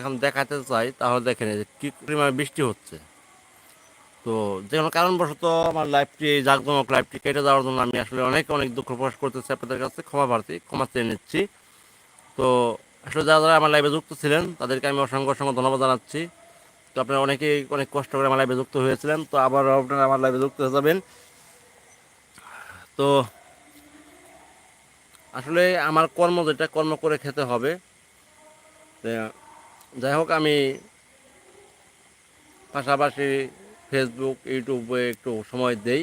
এখন দেখাতে চাই, তাহলে দেখেন কী পরিমাণে বৃষ্টি হচ্ছে। তো যে কোনো কারণবশত আমার লাইফটি জাঁকজমক লাইফটি কেটে যাওয়ার জন্য আমি আসলে অনেক অনেক দুঃখ প্রকাশ করতেছি আপনাদের কাছে। ক্ষমা প্রার্থী, ক্ষমা চেয়ে নিচ্ছি। তো আসলে যারা যারা আমার লাইভে যুক্ত ছিলেন, তাদেরকে আমি অসংখ্য অসংখ্য ধন্যবাদ জানাচ্ছি। তো আপনারা অনেকেই অনেক কষ্ট করে আমার লাইভে যুক্ত হয়েছিলেন, তো আবার আপনারা আমার লাইভে যুক্ত হয়ে যাবেন। তো আসলে আমার কর্ম যেটা, কর্ম করে খেতে হবে। যাই হোক আমি পাশাপাশি ফেসবুক ইউটিউবে একটু সময় দেই,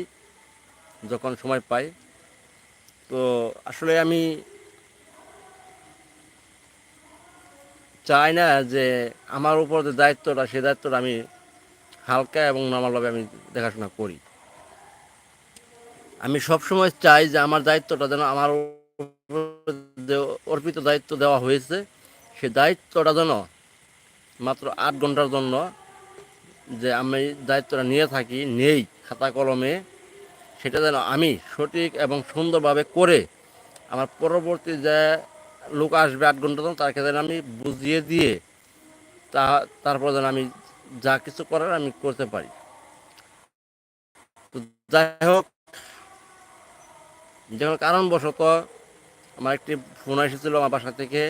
যখন সময় পাই। তো আসলে আমি চাই না যে আমার উপর যে দায়িত্বটা সেই দায়িত্বটা আমি হালকা এবং নর্মালভাবে আমি দেখাশোনা করি। আমি সবসময় চাই যে আমার দায়িত্বটা যেন আমার অর্পিত দায়িত্ব দেওয়া হয়েছে, সে দায়িত্বটা যেন মাত্র আট ঘণ্টার জন্য যে আমি দায়িত্বটা নিয়ে থাকি, নেই খাতা কলমে, সেটা যেন আমি সঠিক এবং সুন্দরভাবে করে আমার পরবর্তী যে লোক আসবে আট ঘণ্টা তখন তাকে যেন আমি বুঝিয়ে দিয়ে তা, তারপর যেন আমি যা কিছু করার আমি করতে পারি। তো যাই হোক, যে কোনো কারণবশত আমার একটি ফোন এসেছিল আমার বাসা থেকে।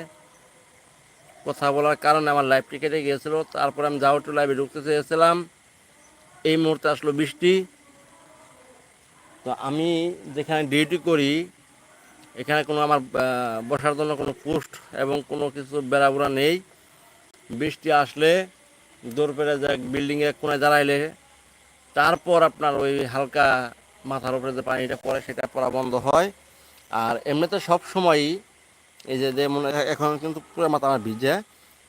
কথা বলার কারণে আমার লাইভটি কেটে গিয়েছিল। তারপর আমি যাও টু লাইভে ঢুকতে চেয়েছিলাম। এই মুহূর্তে আসলো বৃষ্টি। তো আমি যেখানে ডিউটি করি, এখানে কোনো আমার বসার জন্য কোনো পোস্ট এবং কোনো কিছু বেড়াবুড়া নেই। বৃষ্টি আসলে দৌড় পেরে যায় বিল্ডিংয়ে কোনায় দাঁড়াইলে। তারপর আপনার ওই হালকা মাথার উপরে যে পানিটা পড়ে, সেটা পড়া বন্ধ হয়। আর এমনিতে সব সময়ই এই যে যেমন এখন কিন্তু পুরো মাথা আমার ভিজে,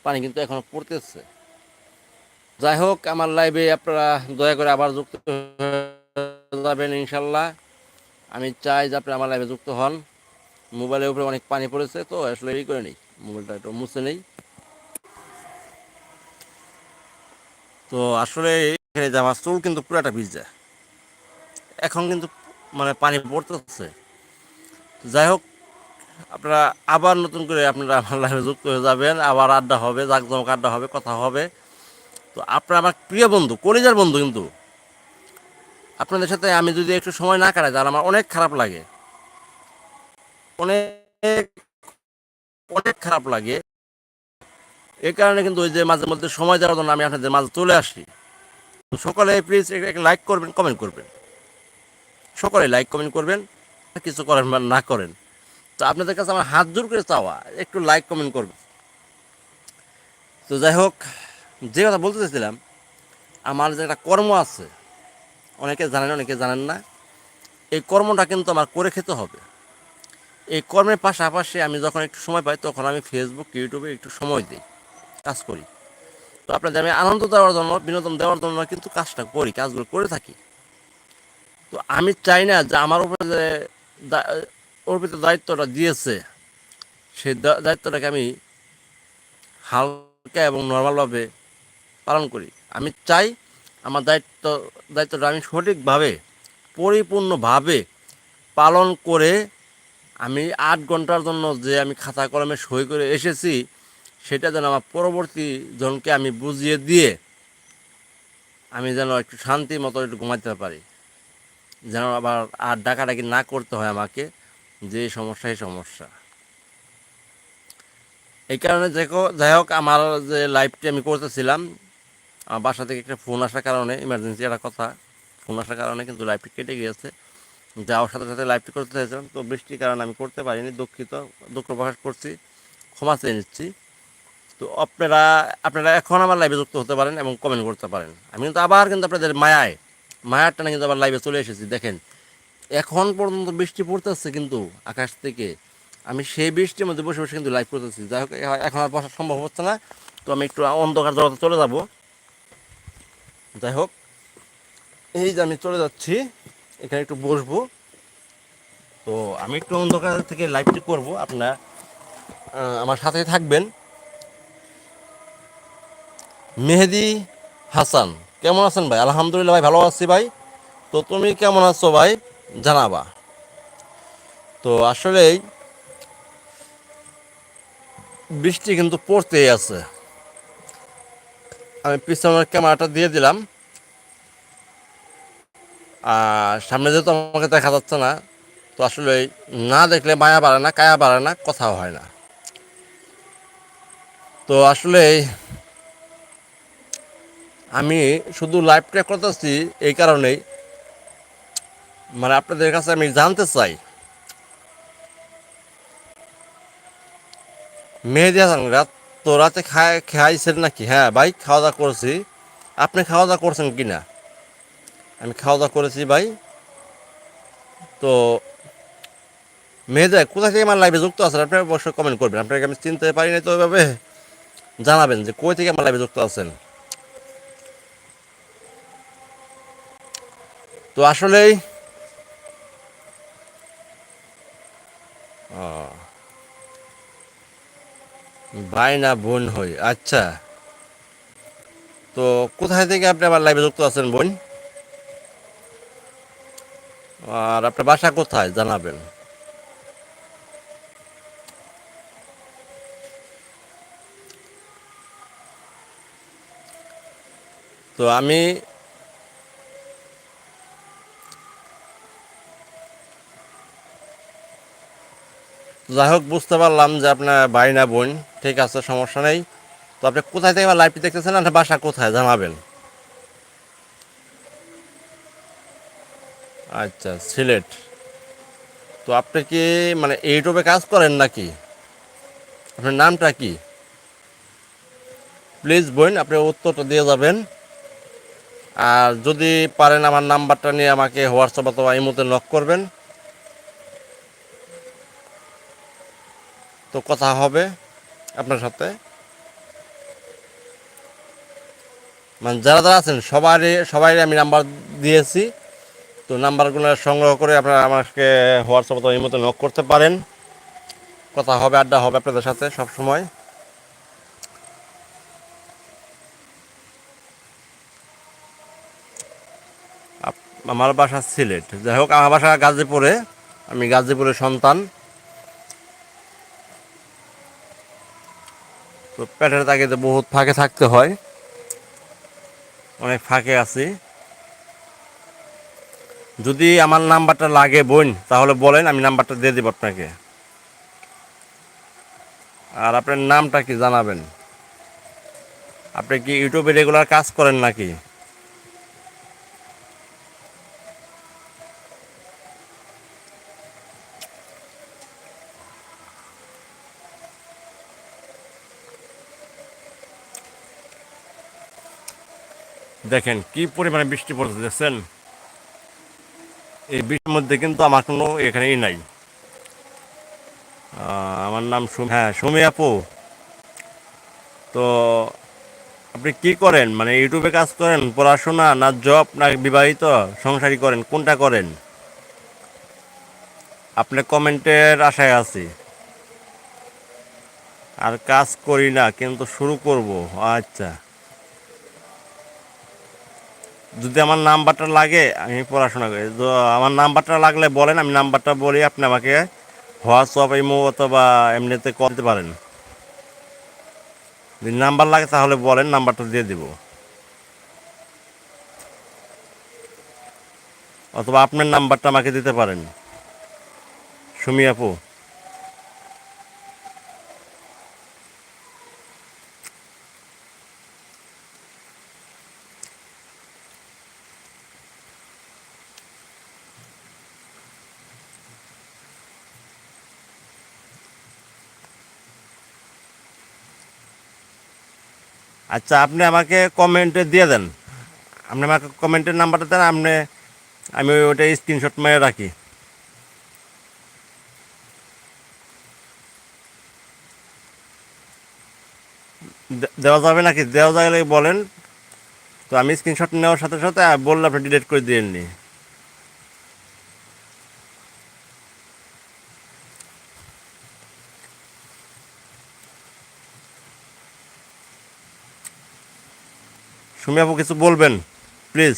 পানি কিন্তু এখন পড়তেছে। যাই হোক, আমার লাইভে আপনারা দয়া করে আবার যুক্ত যাবেন ইনশাল্লাহ। আমি চাই যে আপনি আমার লাইভে যুক্ত হন। মোবাইলের উপরে অনেক পানি পড়েছে, তো আসলে এই করে নেই। মোবাইলটা একটু মুছে নেই। তো আসলে এখানে আমার চুল কিন্তু পুরাটা ভিজে। এখন কিন্তু মানে পানি পড়তেছে। যাই হোক আপনারা আবার নতুন করে আপনারা আমার লাইভে যুক্ত হয়ে যাবেন। আবার আড্ডা হবে, জাকজমক আড্ডা হবে, কথা হবে। তো আপনারা আমার প্রিয় বন্ধু, কলিজার বন্ধু কিন্তু। আপনাদের সাথে আমি যদি একটু সময় না কাটাই, তাহলে আমার অনেক খারাপ লাগে। অনেক অনেক খারাপ লাগে। এই কারণে কিন্তু ওই যে মাঝে মধ্যে সময় দেওয়ার জন্য আমি আপনাদের মাঝে চলে আসি। তো সকলে প্লিজ লাইক করবেন কমেন্ট করবেন। সকলে লাইক কমেন্ট করবেন। কিছু করেন বা না করেন। তো আপনাদের কাছে আমার হাত জোর করে চাওয়া, একটু লাইক কমেন্ট করবে তো যাই হোক, যে কথা বলতে চাইছিলাম, আমার যে একটা কর্ম আছে, অনেকে জানেন অনেকে জানেন না, এই কর্মটা কিন্তু আমার করে খেতে হবে। এই কর্মের পাশাপাশি আমি যখন একটু সময় পাই, তখন আমি ফেসবুক ইউটিউবে একটু সময় দিই, কাজ করি। তো আপনাদের আমি আনন্দ দেওয়ার জন্য, বিনোদন দেওয়ার জন্য কিন্তু কাজটা করি, কাজগুলো করে থাকি। তো আমি চাই না যে আমার উপরে যে অর্পিত দায়িত্বটা দিয়েছে, সেই দায়িত্বটাকে আমি হালকা এবং নর্মালভাবে পালন করি। আমি চাই আমার দায়িত্ব, দায়িত্বটা আমি সঠিকভাবে, পরিপূর্ণভাবে পালন করে আমি আট ঘণ্টার জন্য যে আমি খাতা কলমে সই করে এসেছি, সেটা যেন আমার পরবর্তী জনকে আমি বুঝিয়ে দিয়ে আমি যেন একটু শান্তি মতো একটু ঘুমাতে পারি। যেন আবার আর ডাকাডাকি না করতে হয় আমাকে। যে সমস্যা এই সমস্যা। এই কারণে দেখো, যাই হোক, আমার যে লাইভটি আমি করতেছিলাম, আমার বাসা থেকে একটা ফোন আসার কারণে ইমার্জেন্সি একটা কথা ফোন আসার কারণে কিন্তু লাইভটি কেটে গিয়েছে। যাওয়ার সাথে সাথে লাইভটি করতে চাইছিলাম, তো বৃষ্টির কারণে আমি করতে পারিনি, দুঃখিত, দুঃখ প্রকাশ করছি, ক্ষমা চেয়ে নিচ্ছি। তো আপনারা আপনারা এখন আমার লাইভে যুক্ত হতে পারেন এবং কমেন্ট করতে পারেন। আমি কিন্তু আবার কিন্তু আপনাদের মায়ায়, মায়ার টানে কিন্তু আবার লাইভে চলে এসেছি, দেখেন। এখন পর্যন্ত বৃষ্টি পড়তেছে কিন্তু আকাশ থেকে। আমি সেই বৃষ্টির মধ্যে বসে বসে কিন্তু লাইভ করতেছি। যাই হোক এখন আর বসা সম্ভব হচ্ছে না। তো আমি একটু অন্ধকার জগতে চলে যাব। যাই হোক, এই যে আমি চলে যাচ্ছি। এখানে একটু বসবো। তো আমি একটু অন্ধকার থেকে লাইভটি করব। আপনার আমার সাথে থাকবেন। মেহেদি হাসান, কেমন আছেন ভাই? আলহামদুলিল্লাহ ভাই, ভালো আছি ভাই। তো তুমি কেমন আছো ভাই? জানাবা। তো আসলেই বৃষ্টি কিন্তু পড়তেই আছে। আমি পিছনের ক্যামেরাটা দিয়ে দিলাম। আর সামনে যেহেতু আমাকে দেখা যাচ্ছে না, তো আসলে না দেখলে মায়া বাড়ে না, কায়া বাড়ে না, কথাও হয় না। তো আসলে আমি শুধু লাইভটা করতেছি এই কারণেই মানে আপনাদের কাছে আমি জানতে চাই। মেহেদি হাসান, রাত তো রাতে খায়, খাইছেন নাকি? হ্যাঁ ভাই, খাওয়া দাওয়া করেছি। আপনি খাওয়া দাওয়া করছেন কি না আমি খাওয়া দাওয়া করেছি ভাই। তো মেহেদা কোথা থেকে আমার লাইভে যুক্ত আছেন? আপনি অবশ্যই কমেন্ট করবেন। আপনাকে আমি চিনতে পারি না তো ওইভাবে জানাবেন যে কই থেকে আমার লাইভে যুক্ত আছেন। তো আসলেই ও ভাই না বোন হই আচ্ছা। তো কোথায় থেকে আপনি আমার লাইভে যুক্ত আছেন বোন? আর আপনার বাসা কোথায়, জানাবেন। তো আমি যাই হোক, বুঝতে পারলাম যে আপনার ভাই না বোন, ঠিক আছে, সমস্যা নেই। তো আপনি কোথায় থেকে লাইভটি দেখতেছেন? আপনার বাসা কোথায়? জানাবেন। আচ্ছা সিলেট। তো আপনি কি মানে ইউটিউবে কাজ করেন নাকি? আপনার নামটা কি? প্লিজ বোন, আপনি উত্তরটা দিয়ে যাবেন। আর যদি পারেন আমার নাম্বারটা নিয়ে আমাকে হোয়াটসঅ্যাপ অথবা ইমোতে নক করবেন। তো কথা হবে আপনার সাথে। মানে যারা যারা আছেন, সবারই সবাই আমি নাম্বার দিয়েছি। তো নাম্বারগুলো সংগ্রহ করে আপনারা আমাকে হোয়াটসঅ্যাপ অথবা এই মতো নক করতে পারেন। কথা হবে, আড্ডা হবে আপনাদের সাথে সব সময়। আমার বাসা সিলেট। যাই হোক, আমার বাসা গাজীপুরে। আমি গাজীপুরের সন্তান। তো পেটের তাগিদে বহুত ফাঁকে থাকতে হয়। অনেক ফাঁকে আছি। যদি আমার নাম্বারটা লাগে বোন, তাহলে বলেন, আমি নাম্বারটা দিয়ে দেব আপনাকে। আর আপনার নামটা কি জানাবেন? আপনি কি ইউটিউবে রেগুলার কাজ করেন নাকি? দেখেন, কি পরিমাণে বৃষ্টি পড়তে দেখছেন? এই বৃষ্টির মধ্যে কিন্তু আমার কোনো এখানেই নাই। আমার নাম হ্যাঁ সুমি আপু। তো আপনি কি করেন? মানে ইউটিউবে কাজ করেন, পড়াশোনা না জব না বিবাহিত সংসারী করেন, কোনটা করেন? আপনি কমেন্টের আশায় আছি। আর কাজ করি না, কিন্তু শুরু করব। আচ্ছা। যদি আমার নাম্বারটা লাগে, আমি পড়াশোনা করি। তো আমার নাম্বারটা লাগলে বলেন, আমি নাম্বারটা বলি, আপনি আমাকে হোয়াটসঅ্যাপ ইমো অথবা এমনিতে কল দিতে পারেন। যদি নাম্বার লাগে তাহলে বলেন, নাম্বারটা দিয়ে দিব। অথবা আপনার নাম্বারটা আমাকে দিতে পারেন। সুমি আপু। আচ্ছা আপনি আমাকে কমেন্টে দিয়ে দেন। আপনি আমাকে কমেন্টের নাম্বারটা দেন, আপনি আমি ওইটা স্ক্রিনশট মেরে রাখি। দেওয়া যাবে নাকি? দেওয়া যাবে বলেন। তো আমি স্ক্রিনশট নেওয়ার সাথে সাথে বললে আপনি ডিলিট করে দিয়ে নি সুমি আপু কিছু বলবেন? প্লিজ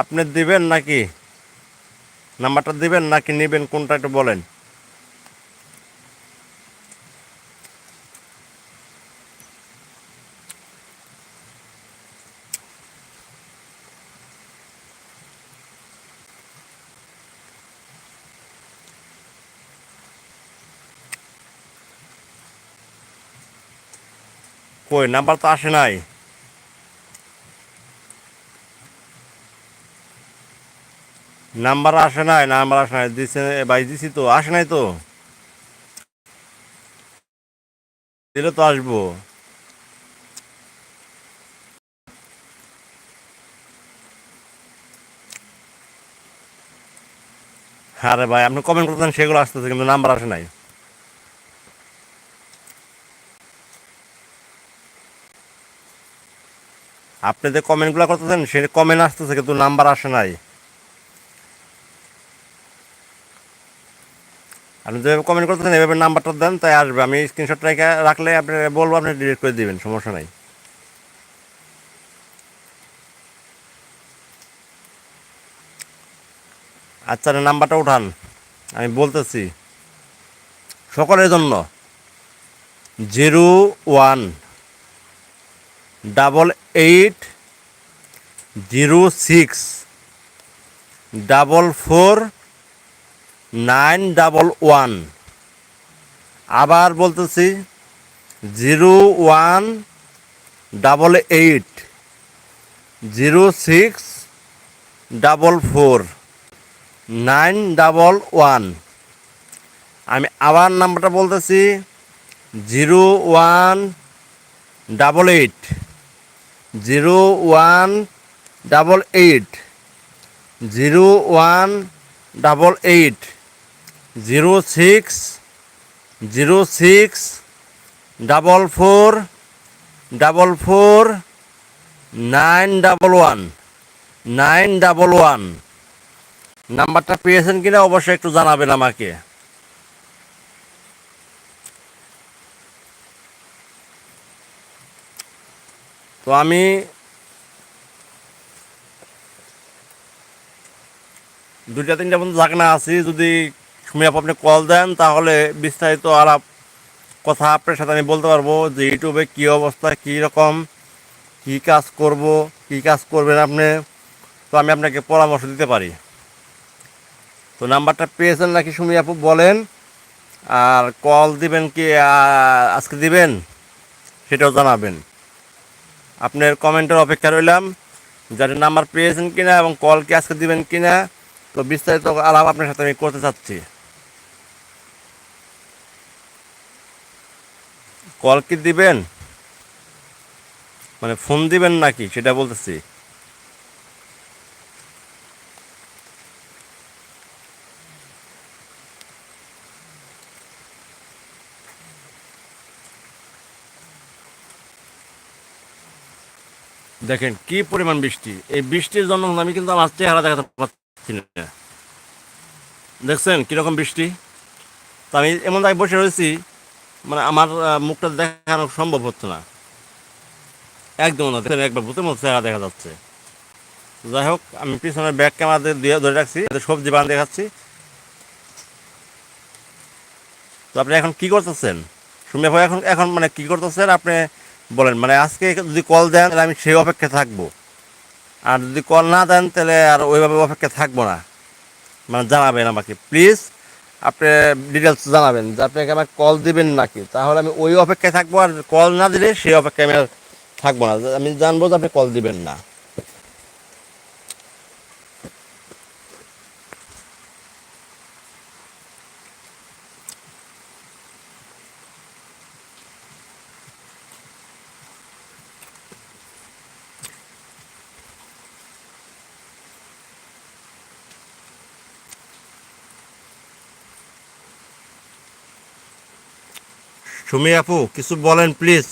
আপনি দিবেন নাকি? নাম্বারটা দিবেন নাকি নেবেন? কোনটা একটু বলেন। কই? নাম্বার তো আসে নাই। নাম্বার আসে নাই, নাম্বার আসে নাই। দিছে ভাই দিছি তো, আসে নাই তো। দিলে তো আসব। আরে ভাই, আপনি কমেন্ট করতেন সেগুলো আসতেছে, কিন্তু নাম্বার আসে নাই। আপনি যে কমেন্টগুলো করতেছেন, সে কমেন্ট আসতেছে, কিন্তু নাম্বার আসে নাই। আপনি যেভাবে কমেন্ট করতেছেন, এভাবে নাম্বারটা দেন, তাই আসবে। আমি স্ক্রিনশট রেখে রাখলে আপনি বলব, আপনি ডিলিট করে দিবেন, সমস্যা নাই। আচ্ছা নাম্বারটা উঠান। আমি বলতেছি, সকলের জন্য zero one double eight zero six, double four nine double one. আবার বলতেছি zero one double eight, zero six double four nine double one. আমি আবার নাম্বারটা বলতেছি zero one double eight. Zero one double eight zero one double eight zero six zero six double four double four nine double one nine double one নাম্বারটা পেয়েছেন কিনা অবশ্যই একটু জানাবেন আমাকে। তো আমি দুইটা, তিনটা পর্যন্ত জাগনা আছি। যদি শুনে আপনি কল দেন, তাহলে বিস্তারিত আলাপ কথা আপনার সাথে আমি বলতে পারব যে ইউটিউবে কী অবস্থা, কী রকম, কী কাজ করব, কী কাজ করবেন আপনি। তো আমি আপনাকে পরামর্শ দিতে পারি। তো নাম্বারটা পেয়েছেন নাকি সুমি আপু? বলেন। আর কল দিবেন কি আজকে দিবেন? সেটাও জানাবেন। আপনার কমেন্টের অপেক্ষা রইলাম যাদের নাম্বার পেয়েছেন কিনা এবং কল কি আজকে দিবেন কিনা, তো বিস্তারিত আলাপ আপনার সাথে আমি করতে চাচ্ছি। কল কি দিবেন? মানে ফোন দিবেন নাকি? সেটা বলতেছি। দেখেন কি পরিমাণ বৃষ্টি। এই বৃষ্টির জন্য আমি কিন্তু আমার চেহারা দেখাতে পারছি না। দেখছেন কীরকম বৃষ্টি? তো আমি এমন জায়গায় বসে রয়েছি মানে আমার মুখটা দেখানো সম্ভব হচ্ছে না। একদম না, দেখেন একবার ভূতের মতো চেহারা দেখা যাচ্ছে। যাই হোক, আমি পিছনে ব্যাগ ক্যামেরা দিয়ে ধরে রাখছি সবজি বান দেখাচ্ছি। তো আপনি এখন কি করতেছেন? সুমিয়া ভাই এখন এখন মানে কি করতেছেন? আপনি বলেন মানে আজকে যদি কল দেন, তাহলে আমি সেই অপেক্ষা থাকব। আর যদি কল না দেন, তাহলে আর ওইভাবে অপেক্ষা থাকব না। মানে জানাবেন আমাকে প্লিজ আপনি ডিটেলস জানাবেন, যে আপনাকে আমাকে কল দিবেন নাকি। তাহলে আমি ওই অপেক্ষায় থাকব, আর কল না দিলে সেই অপেক্ষায় আমি আর থাকব না। আমি জানব যে আপনি কল দিবেন না। সুমি আপু, কিছু বলেন প্লিজ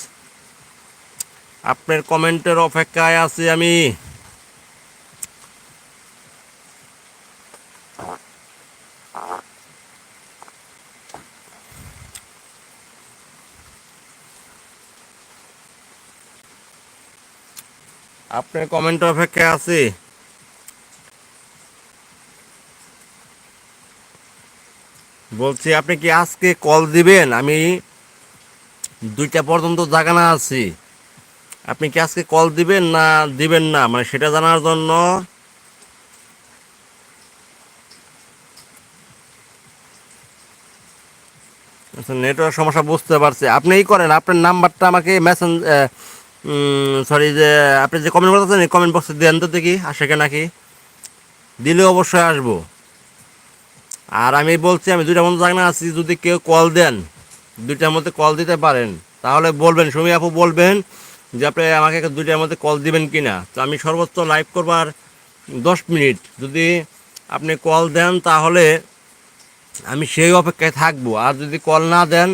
আপনার কমেন্টের অপেক্ষায় আছি আমি। আপনার কমেন্ট অপেক্ষায় আছি। বলছি, আপনি কি আজকে কল দিবেন? আমি দুইটা পর্যন্ত জাগানা আছি। আপনি কি আজকে কল দিবেন না দিবেন না? মানে সেটা জানার জন্য আচ্ছা নেটওয়ার্ক সমস্যা বুঝতে পারছি। আপনি এই করেন, আপনার নাম্বারটা আমাকে মেসেঞ্জ সরি যে আপনি যে কমেন্ট করতেছেন, এই কমেন্ট বক্সে দেন তো দেখি, আসে কি? নাকি দিলে অবশ্যই আসব। আর আমি বলছি, আমি দুইটা বন্ধু জানা আছি, যদি কেউ কল দেন। দুইটার মধ্যে কল দিতে পারেন। তাহলে বলবেন, সুমি আপু বলবেন যে আপনি আমাকে দুইটার মধ্যে কল দিবেন কি না তো আমি সর্বোচ্চ লাইভ করবার দশ মিনিট। যদি আপনি কল দেন তাহলে আমি সেই অপেক্ষায় থাকব। আর যদি কল না দেন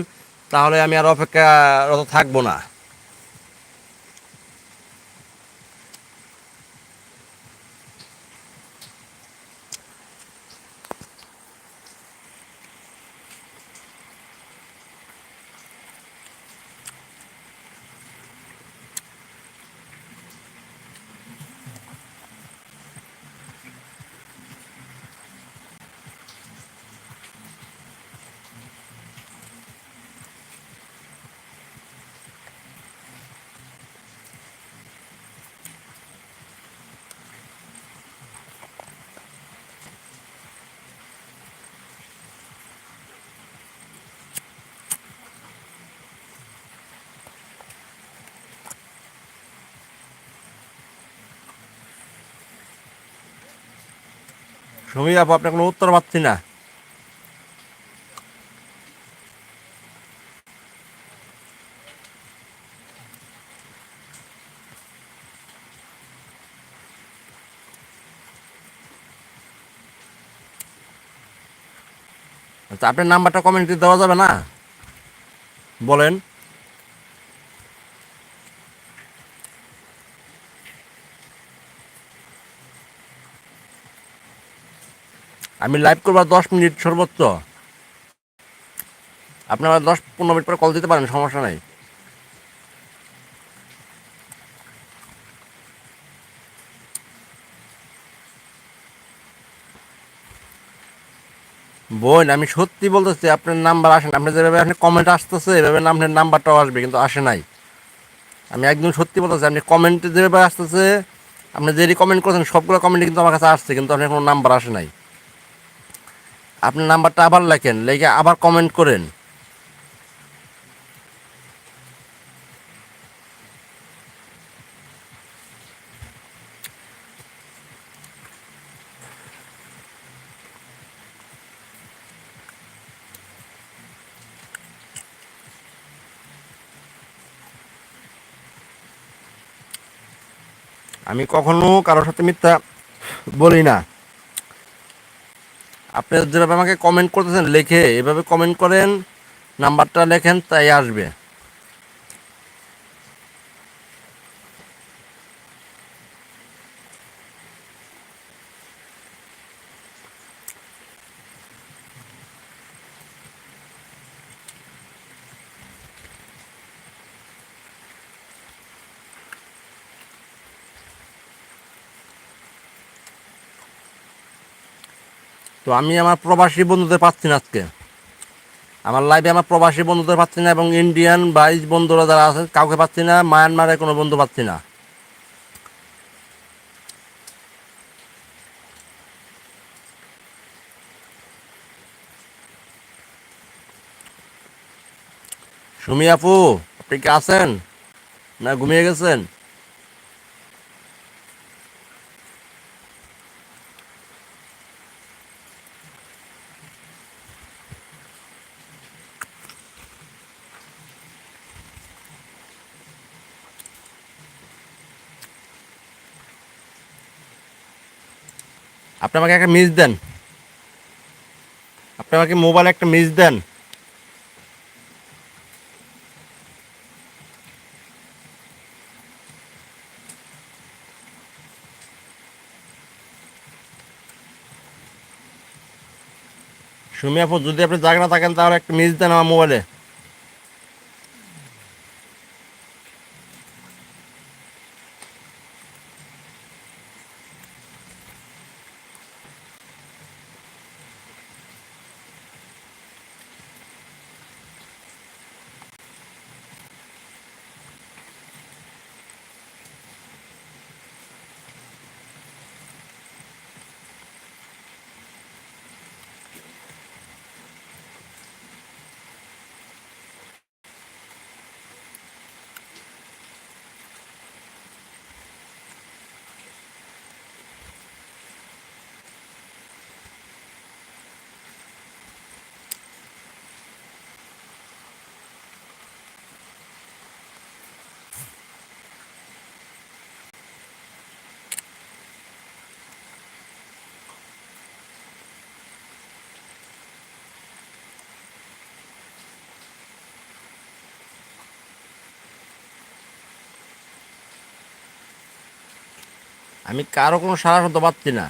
তাহলে আমি আর অপেক্ষারত থাকব না। সুমি আপু, আপনার কোনো উত্তর পাচ্ছি না। আচ্ছা আপনার নাম্বারটা কমেন্টে দেওয়া যাবে না? বলেন। আমি লাইভ করব দশ মিনিট সর্বোচ্চ। আপনারা দশ পনেরো মিনিট পরে কল দিতে পারেন, সমস্যা নাই। বোন, আমি সত্যি বলতেছি, আপনার নাম্বার আসেন আপনি যেভাবে আপনি কমেন্ট আসতেছে, এভাবে আপনার নাম্বারটাও আসবে, কিন্তু আসে নাই। আমি একদম সত্যি বলতেছি, আপনি কমেন্টে যেভাবে আসতেছে, আপনি যে কমেন্ট করেছেন, সবগুলো কমেন্টে কিন্তু আমার কাছে আসছে, কিন্তু আপনার কোনো নাম্বার আসে নাই। আপনার নাম্বারটা আবার লেখেন, লেখে আবার কমেন্ট করেন। আমি কখনো কারোর সাথে মিথ্যা বলি না। আপনি যেভাবে আমাকে কমেন্ট করতেছেন লেখে এভাবে কমেন্ট করেন নাম্বারটা লেখেন তাই আসবে। তো আমি আমার প্রবাসী বন্ধুদের পাচ্ছি না আজকে। আমার লাইভে আমার প্রবাসী বন্ধুদের পাচ্ছি না এবং ইন্ডিয়ান বাইশ বন্ধুরা যারা আছে, কাউকে পাচ্ছি না মায়ানমারে কোনো বন্ধু পাচ্ছি না। সুমি আপু, আপনি কি আছেন? না ঘুমিয়ে গেছেন? আপনি আমাকে একটা মিস দেন। আপনি আমাকে মোবাইলে একটা মিস দেন। সুমি আপু, যদি আপনি জায়গা না থাকেন তাহলে একটা মিস দেন আমার মোবাইলে আমি কারও কোনো সারা শব্দ পাচ্ছি না।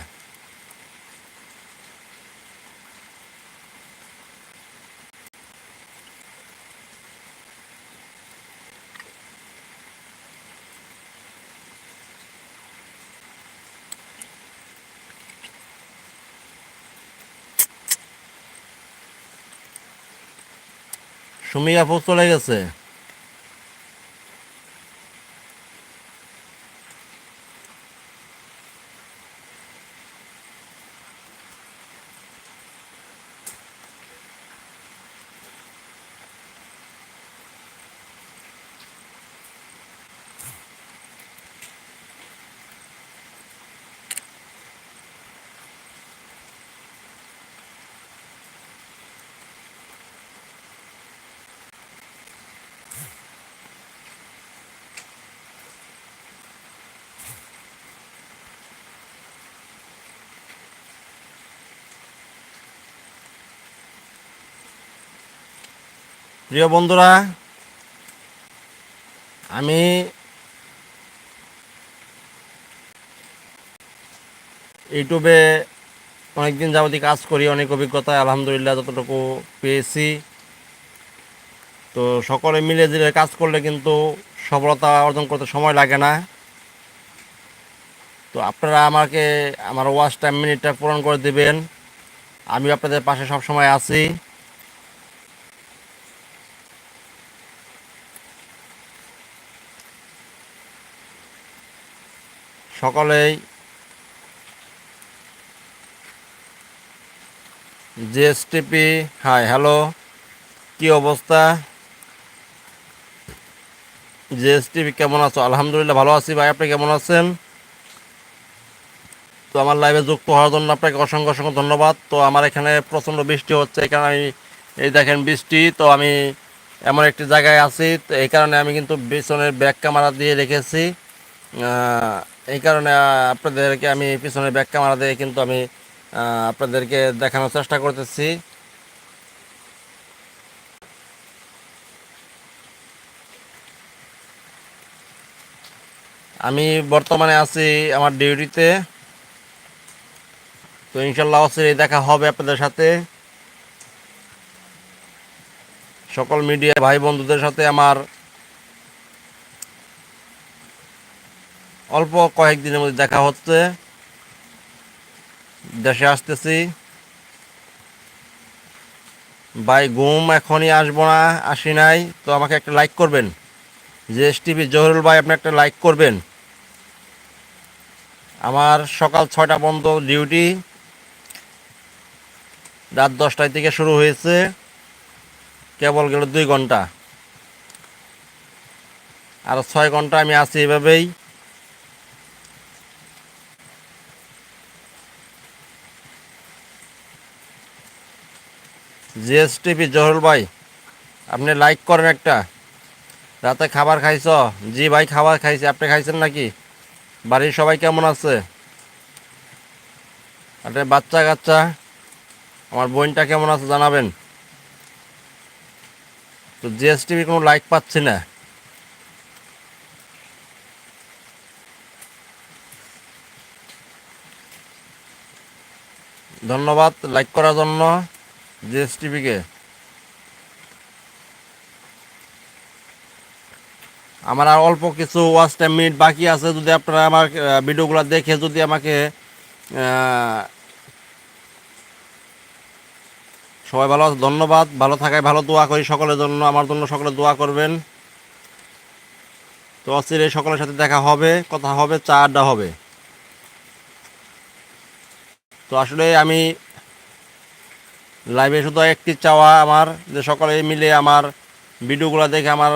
সুমি আপু চলে গেছে। প্রিয় বন্ধুরা, আমি ইউটিউবে অনেকদিন যাবতীয় কাজ করি, অনেক অভিজ্ঞতা আলহামদুলিল্লাহ যতটুকু পেয়েছি। তো সকলে মিলে জিলে কাজ করলে কিন্তু সফলতা অর্জন করতে সময় লাগে না। তো আপনারা আমাকে, আমার ওয়াচ টাইম মিনিটটা পূরণ করে দিবেন। আমি আপনাদের পাশে সব সময় আছি। সকলেই জিএসটিপি হাই হ্যালো কি অবস্থা? জিএসটিপি কেমন আছো? আলহামদুলিল্লাহ, ভালো আছি ভাই, আপনি কেমন আছেন? তো আমার লাইভে যুক্ত হওয়ার জন্য আপনাকে অসংখ্য অসংখ্য ধন্যবাদ। তো আমার এখানে প্রচণ্ড বৃষ্টি হচ্ছে এখানে আমি এই দেখেন বৃষ্টি, তো আমি এমন একটি জায়গায় আছি। তো এই কারণে আমি কিন্তু পিছনের ব্যাক ক্যামেরা দিয়ে রেখেছি এই কারণে আপনাদেরকে আমি পিছনের ব্যাক ক্যামেরা দিয়ে কিন্তু আমি আপনাদেরকে দেখানোর চেষ্টা করতেছি। আমি বর্তমানে আছি আমার ডিউটিতে। তো ইনশাল্লাহ অচিরেই দেখা হবে আপনাদের সাথে। সকল মিডিয়া ভাই বন্ধুদের সাথে আমার অল্প কয়েকদিনের মধ্যে দেখা হচ্ছে। দেশে আসতেছি। ভাই, ঘুম এখনই আসব না, আসি নাই। তো আমাকে একটা লাইক করবেন। যে এস টিভি জহরুল ভাই, আপনি একটা লাইক করবেন। আমার সকাল ছয়টা পর্যন্ত ডিউটি রাত দশটায় থেকে শুরু হয়েছে। কেবল গেল দুই ঘণ্টা। আর ছয় ঘণ্টা আমি আছি এভাবেই। জিএসটিপি জহরুল ভাই, আপনি লাইক করেন একটা। রাতে খাবার খাইছ? জি ভাই, খাবার খাইছি। আপনি খাইছেন নাকি? বাড়ির সবাই কেমন আছে? আপনার বাচ্চা কাচ্চা, আমার বোনটা কেমন আছে জানাবেন। তো জিএসটিভি কোনো লাইক পাচ্ছি না। ধন্যবাদ লাইক করার জন্য। জিএসটিভিকে আমার আর অল্প কিছু ওয়াচ টাইম মিনিট বাকি আছে, যদি আপনারা আমার ভিডিওগুলো দেখে যদি আমাকে সবাই ভালো ধন্যবাদ, ভালো থাকায় ভালো দোয়া করি, সকলের জন্য, আমার জন্য সকলে দোয়া করবেন। তো অচিরে সকলের সাথে দেখা হবে, কথা হবে, চা আড্ডা হবে। তো আসলে আমি লাইভে শুধু একটি চাওয়া আমার, যে সকলে মিলে আমার ভিডিওগুলো দেখে আমার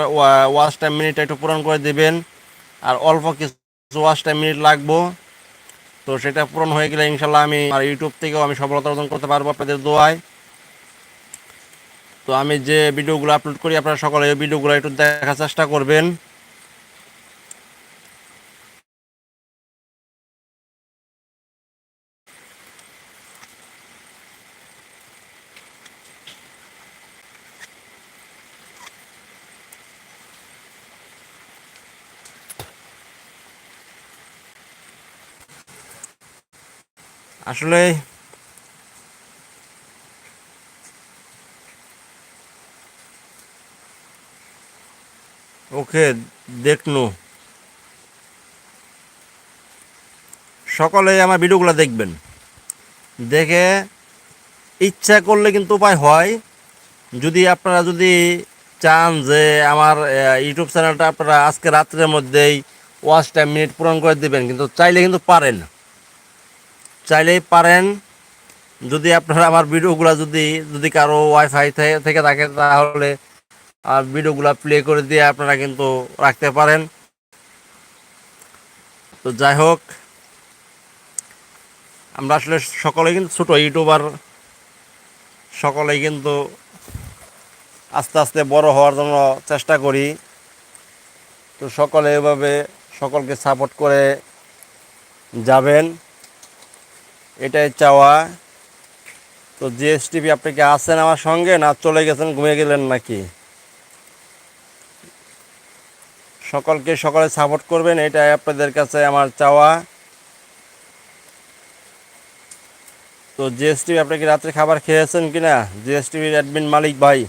ওয়াচ টাইম মিনিট একটু পূরণ করে দেবেন। আর অল্প কিছু ওয়াচ টাইম মিনিট লাগবো। তো সেটা পূরণ হয়ে গেলে ইনশাল্লাহ আমি আর ইউটিউব থেকেও আমি সফলতা অর্জন করতে পারব আপনাদের দোয়ায়। তো আমি যে ভিডিওগুলো আপলোড করি, আপনারা সকলে এই ভিডিওগুলো একটু দেখার চেষ্টা করবেন। আসলে ওকে দেখনু। সকলে আমার ভিডিওগুলো দেখবেন। দেখে ইচ্ছা করলে কিন্তু উপায় হয়। যদি আপনারা যদি চান যে আমার ইউটিউব চ্যানেলটা আপনারা আজকে রাত্রের মধ্যেই ওয়াচ টাইম মিনিট পূরণ করে দেবেন, কিন্তু চাইলে কিন্তু পারেন। চাইলেই পারেন। যদি আপনারা আমার ভিডিওগুলো যদি যদি কারও ওয়াইফাই থেকে থাকে, তাহলে আর ভিডিওগুলো প্লে করে দিয়ে আপনারা কিন্তু রাখতে পারেন। তো যাই হোক, আমরা আসলে সকলে কিন্তু ছোটো ইউটিউবার। সকলেই কিন্তু আস্তে আস্তে বড় হওয়ার জন্য চেষ্টা করি। তো সকলে এভাবে সকলকে সাপোর্ট করে যাবেন। এটাই চাওয়া। তো জিএসটিভি আপনি কি আছেন আমার সঙ্গে না চলে গেছেন, ঘুমিয়ে গেলেন নাকি? সকলকে সকলে সাপোর্ট করবেন, এটাই আপনাদের কাছে আমার চাওয়া। তো জিএসটিভি আপনি কি রাত্রে খাবার খেয়েছেন কি না জিএসটিভির অ্যাডমিন মালিক ভাই।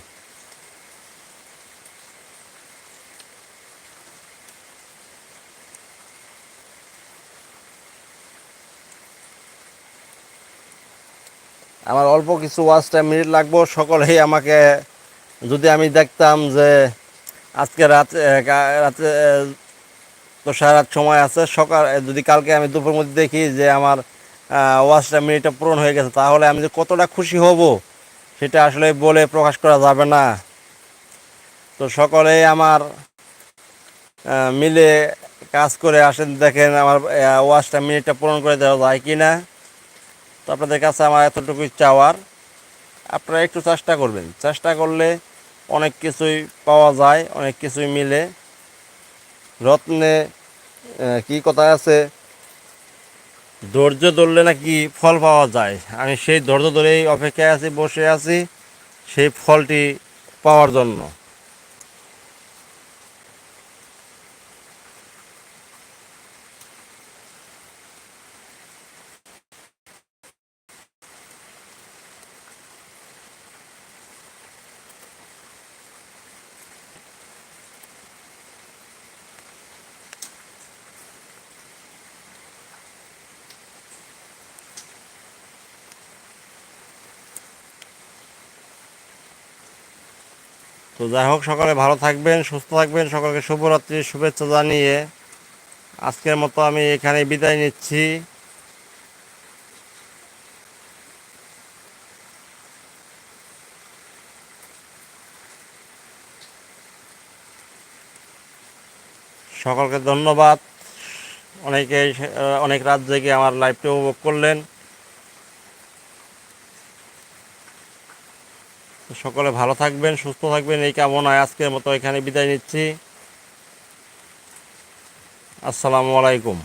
আমার অল্প কিছু ওয়াচ টাইম মিনিট লাগবো। সকলেই আমাকে, যদি আমি দেখতাম যে আজকে রাত রাতে তো সারা সময় আছে, সকাল যদি কালকে আমি দুপুর মধ্যে দেখি যে আমার ওয়াচটা মিনিটটা পূরণ হয়ে গেছে, তাহলে আমি যে কতটা খুশি হব, সেটা আসলে বলে প্রকাশ করা যাবে না। তো সকলেই আমার মিলে কাজ করে আসেন, দেখেন আমার ওয়াচটা মিনিটটা পূরণ করে দেওয়া যায় কি না তো আপনাদের কাছে আমার এতটুকুই চাওয়ার। আপনারা একটু চেষ্টা করবেন। চেষ্টা করলে অনেক কিছুই পাওয়া যায়, অনেক কিছুই মিলে। রত্নে কি কথা আছে? ধৈর্য ধরলে নাকি ফল পাওয়া যায়। আমি সেই ধৈর্য ধরেই অপেক্ষায় আছি, বসে আছি সেই ফলটি পাওয়ার জন্য। তো যাই হোক, সকলে ভালো থাকবেন, সুস্থ থাকবেন, সকলকে শুভরাত্রির শুভেচ্ছা জানিয়ে আজকের মতো আমি এখানে বিদায় নিচ্ছি। সকলকে ধন্যবাদ। অনেকে, অনেক রাত জেগে আমার লাইভটা উপভোগ করলেন। সকলে ভালো থাকবেন সুস্থ থাকবেন। এই কামনায় আজকের মতো এখানে বিদায় নিচ্ছি। আসসালামু আলাইকুম।